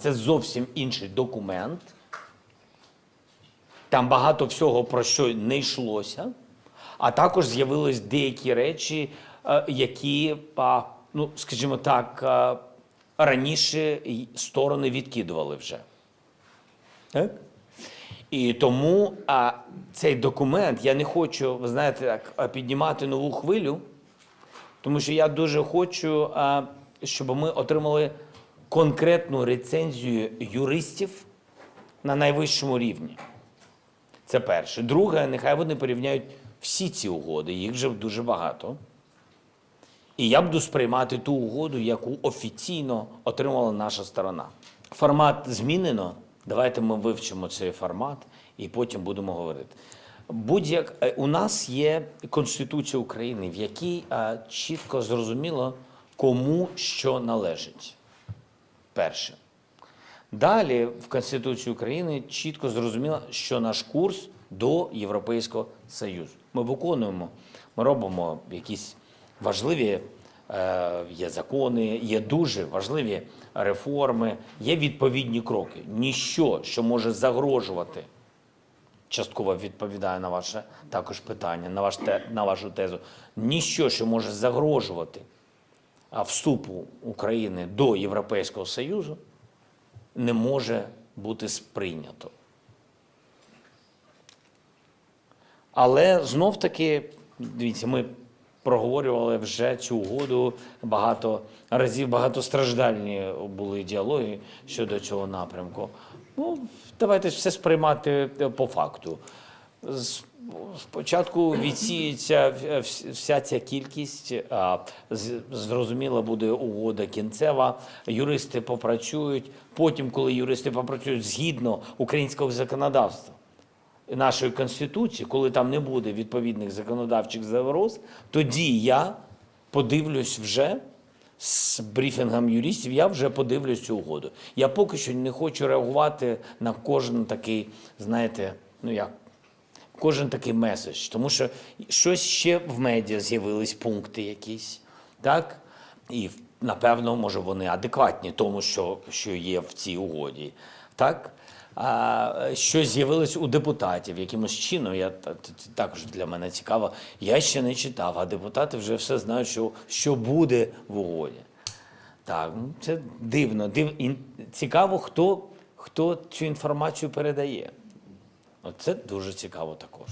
Це зовсім інший документ. Там багато всього про що не йшлося, а також з'явились деякі речі, е, які, ну, скажімо так, е, раніше сторони відкидували вже. Так? І тому а, цей документ я не хочу, ви знаєте, так, піднімати нову хвилю, тому що я дуже хочу, а, щоб ми отримали конкретну рецензію юристів на найвищому рівні. Це перше. Друге, нехай вони порівняють всі ці угоди, їх вже дуже багато. І я буду сприймати ту угоду, яку офіційно отримала наша сторона. Формат змінено. Давайте ми вивчимо цей формат і потім будемо говорити. Будь-як е, у нас є Конституція України, в якій е, чітко зрозуміло, кому що належить. Перше. Далі в Конституції України чітко зрозуміло, що наш курс до Європейського Союзу. Ми виконуємо, ми робимо якісь важливі е, є закони, є дуже важливі реформи, є відповідні кроки. Ніщо, що може загрожувати, частково відповідає на ваше також питання, на, ваш на вашу тезу. Ніщо, що може загрожувати вступу України до Європейського Союзу, не може бути сприйнято. Але знов таки, дивіться, ми проговорювали вже цю угоду багато разів, багатостраждальні були діалоги щодо цього напрямку. Ну, давайте все сприймати по факту. Спочатку відсіється вся ця кількість, а з- зрозуміло буде угода кінцева. Юристи попрацюють. Потім, коли юристи попрацюють згідно українського законодавства, нашої конституції, коли там не буде відповідних законодавчих загроз, тоді я подивлюсь вже з брифінгом юристів, я вже подивлюсь цю угоду. Я поки що не хочу реагувати на кожен такий, знаєте, ну як. Кожен такий меседж, тому що щось ще в медіа з'явились пункти якісь, так? І напевно, може, вони адекватні тому, що, що є в цій угоді. Так? А, щось з'явилось у депутатів якимось чином. Я, також для мене цікаво. Я ще не читав, а депутати вже все знають, що, що буде в угоді. Так, ну, це дивно. Див... Цікаво, хто, хто цю інформацію передає. От Це дуже цікаво також.